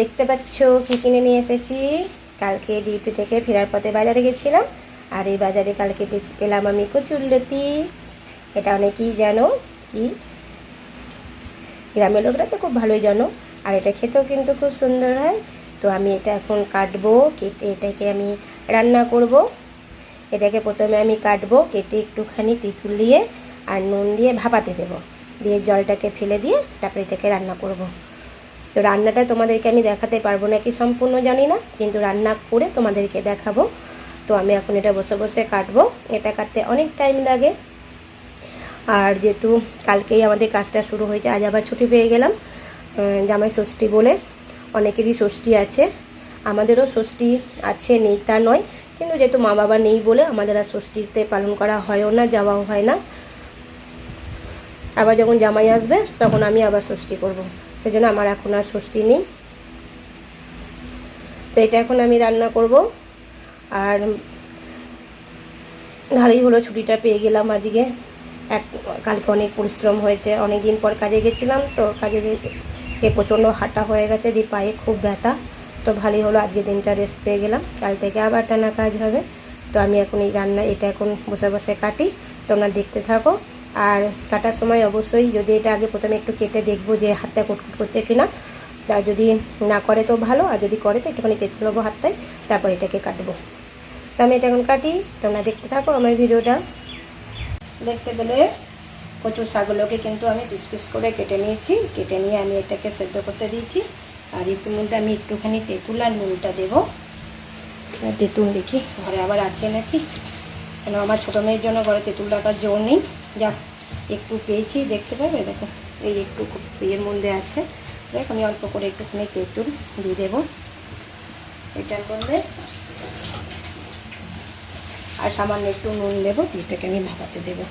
দেখতে পাচ্ছ কি কিনে নিয়ে এসেছি। কালকে ডিউটি থেকে ফেরার পথে বাজারে গেছিলাম, আর এই বাজারে কালকে পেলাম আমি কচুরলতি এটা অনেকেই জানো কি? গ্রামের লোকরা তো খুব ভালোই জানো, আর এটা খেতেও কিন্তু খুব সুন্দর হয়। তো আমি এটা এখন কাটবো, কেটে এটাকে আমি রান্না করব। এটাকে প্রথমে আমি কাটবো, কেটে একটুখানি তিতুল দিয়ে আর নুন দিয়ে ভাপাতে দেবো। দিয়ে জলটাকে ফেলে দিয়ে তারপরে এটাকে রান্না করব। তো রান্নাটা তোমাদেরকে আমি দেখাতে পারব না কি সম্পূর্ণ জানি না, কিন্তু রান্না করে তোমাদেরকে দেখাবো। তো আমি এখন এটা বসে বসে কাটবো। এটা কাটতে অনেক টাইম লাগে। আর যেহেতু কালকেই আমাদের কাজটা শুরু হয়েছে, আজ আবার ছুটি পেয়ে গেলাম জামাই ষষ্ঠী বলে অনেকেরই ষষ্ঠী আছে। আমাদেরও ষষ্ঠী আছে, নেই তা নয়, কিন্তু যেহেতু মা বাবা নেই বলে আমাদের আর ষষ্ঠীতে পালন করা হয়ও না, যাওয়াও হয় না। আবার যখন জামাই আসবে, তখন আমি আবার ষষ্ঠী করব। সেজন্য আমার এখন আর ষষ্ঠী নেই। তো এটা এখন আমি রান্না করব। আর ভালোই হলো ছুটিটা পেয়ে গেলাম আজকে। এক, কালকে অনেক পরিশ্রম হয়েছে। অনেক দিন পর কাজে গেছিলাম তো কাজে এ প্রচণ্ড হাঁটা হয়ে গেছে, দিয়ে পায়ে খুব ব্যথা। তো ভালোই হলো আজকে দিনটা রেস্ট পেয়ে গেলাম। কাল থেকে আবার টানা কাজ হবে। তো আমি এখন এই রান্না, এটা এখন বসে বসে কাটি। তোমরা দেখতে থাকো। আর কাটার সময় অবশ্যই যদি এটা আগে প্রথমে একটু কেটে দেখব যে হাতটা কুটকুট করছে কিনা, তা যদি না করে তো ভালো, আর যদি করে তো একটুখানি তেঁতুল নেব হাতটায়, তারপর এটাকে কাটবো। তা আমি এটা এখন কাটি, তোমরা দেখতে থাকো আমার ভিডিওটা। দেখতে পেলে কচু শাকগুলোকে কিন্তু আমি পিস পিস করে কেটে নিয়েছি। কেটে নিয়ে আমি এটাকে সেদ্ধ করতে দিয়েছি, আর ইতিমধ্যে আমি একটুখানি তেঁতুল আর নুনটা দেবো। তেঁতুল দেখি, ঘরে আবার আছে নাকি? কেন, আমার ছোটো মেয়ের জন্য ঘরে তেঁতুল রাখার জোর নেই। যাক একটু পেয়েছি, দেখতে পাবে? দেখো, এই একটু ইয়ের মধ্যে আছে। দেখ, আমি অল্প করে একটুখানি তেঁতুল দিয়ে দেবো। এটার মধ্যে আর সামান্য একটু নুন দেবো এটাকে আমি ভাপাতে দেবো।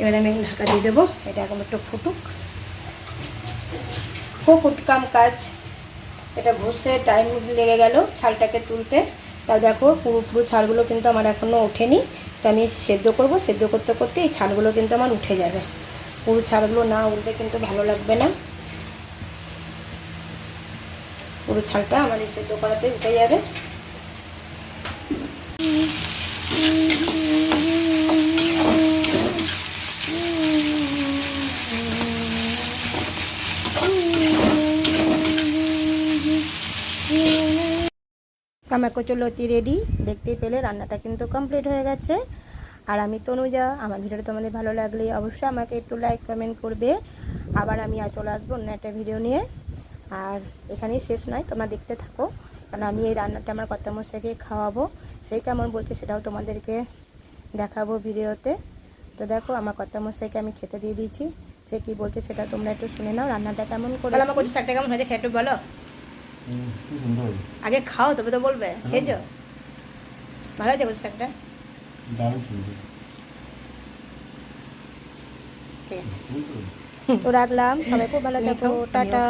এবারে আমি ঢাকা দিয়ে দেবো, এটা এখন একটু ফুটুক। খুব উটকাম কাজ। এটা ঘষে টাইম লেগে গেল ছালটাকে তুলতে। তাও দেখো পুরো পুরো ছালগুলো কিন্তু আমার এখনও ওঠেনি। তো আমি সেদ্ধ করব, সেদ্ধ করতে করতে এই ছালগুলো কিন্তু আমার উঠে যাবে। পুরো ছালগুলো না উঠবে কিন্তু ভালো লাগবে না। পুরো ছালটা আমার এই সেদ্ধ করাতে উঠে যাবে। আমার কচুলতি রেডি দেখতেই পেলে রান্নাটা কিন্তু কমপ্লিট হয়ে গেছে। আর আমি তনুজা আমার ভিডিওটা তোমাদের ভালো লাগলে অবশ্যই আমাকে একটু লাইক কমেন্ট করবে। আবার আমি আর চলে আসব অন্য একটা ভিডিও নিয়ে। আর এখানেই শেষ নয় তোমরা দেখতে থাকো। কারণ আমি এই রান্নাটা আমার কর্তা মশাইকে খাওয়াবো। সেই কেমন বলছে সেটাও তোমাদেরকে দেখাবো ভিডিওতে। তো দেখো আমার কর্তা মশাইকে আমি খেতে দিয়ে দিয়েছি। সে কি বলছে সেটা তোমরা একটু শুনে নাও রান্নাটা কেমন করে আমার শাকটা কেমন হয়েছে খেয়ে একটু বলো। আগে খাও তবে তো বলবে। খেয়েছো ভালো হয়েছে বলছো শাকটা? দারুণ সুন্দর। ঠিক আছে। তো রাখলাম। সবাই খুব ভালো থাকো। টাটা।